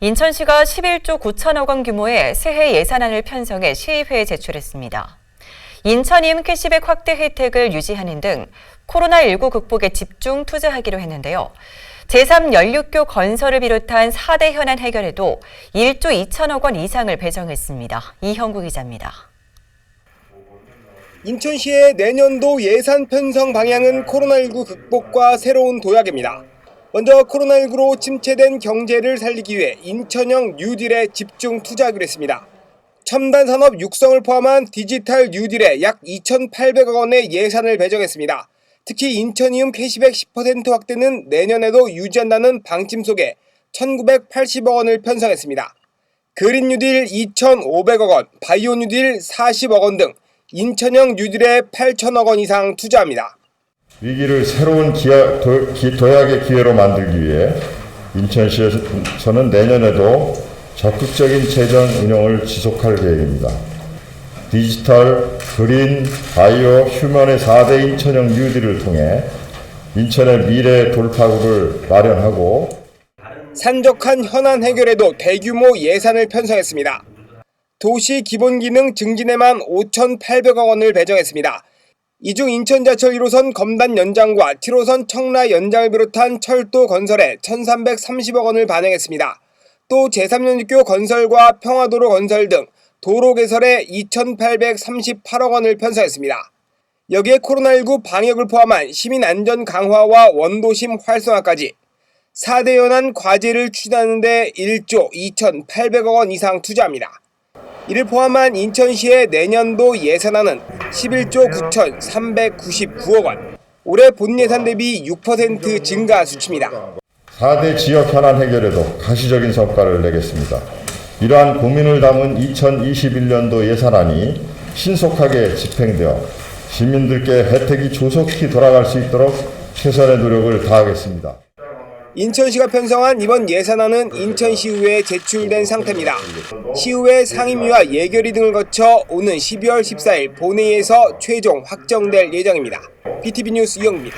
인천시가 11조 9천억 원 규모의 새해 예산안을 편성해 시의회에 제출했습니다. 인천임 캐시백 확대 혜택을 유지하는 등 코로나19 극복에 집중 투자하기로 했는데요. 제3연륙교 건설을 비롯한 4대 현안 해결에도 1조 2천억 원 이상을 배정했습니다. 이형구 기자입니다. 인천시의 내년도 예산 편성 방향은 코로나19 극복과 새로운 도약입니다. 먼저 코로나19로 침체된 경제를 살리기 위해 인천형 뉴딜에 집중 투자하기로 했습니다. 첨단 산업 육성을 포함한 디지털 뉴딜에 약 2,800억 원의 예산을 배정했습니다. 특히 인천이움 캐시백 10% 확대는 내년에도 유지한다는 방침 속에 1,980억 원을 편성했습니다. 그린 뉴딜 2,500억 원, 바이오 뉴딜 40억 원 등 인천형 뉴딜에 8천억 원 이상 투자합니다. 위기를 새로운 기하, 도, 기, 도약의 기회로 만들기 위해 인천시에서는 내년에도 적극적인 재정 운영을 지속할 계획입니다. 디지털, 그린, 바이오, 휴먼의 4대 인천형 뉴딜을 통해 인천의 미래 돌파구를 마련하고 산적한 현안 해결에도 대규모 예산을 편성했습니다. 도시 기본기능 증진에만 5,800억 원을 배정했습니다. 이중 인천자철 1호선 검단 연장과 7호선 청라 연장을 비롯한 철도 건설에 1,330억 원을 반영했습니다. 또 제3연립교 건설과 평화도로 건설 등 도로 개설에 2,838억 원을 편성했습니다. 여기에 코로나19 방역을 포함한 시민 안전 강화와 원도심 활성화까지 4대 연안 과제를 추진하는 데 1조 2,800억 원 이상 투자합니다. 이를 포함한 인천시의 내년도 예산안은 11조 9,399억 원. 올해 본 예산 대비 6% 증가 수치입니다. 4대 지역 현안 해결에도 가시적인 성과를 내겠습니다. 이러한 고민을 담은 2021년도 예산안이 신속하게 집행되어 시민들께 혜택이 조속히 돌아갈 수 있도록 최선의 노력을 다하겠습니다. 인천시가 편성한 이번 예산안은 인천시의회에 제출된 상태입니다. 시의회 상임위와 예결위 등을 거쳐 오는 12월 14일 본회의에서 최종 확정될 예정입니다. BTV 뉴스 이영입니다.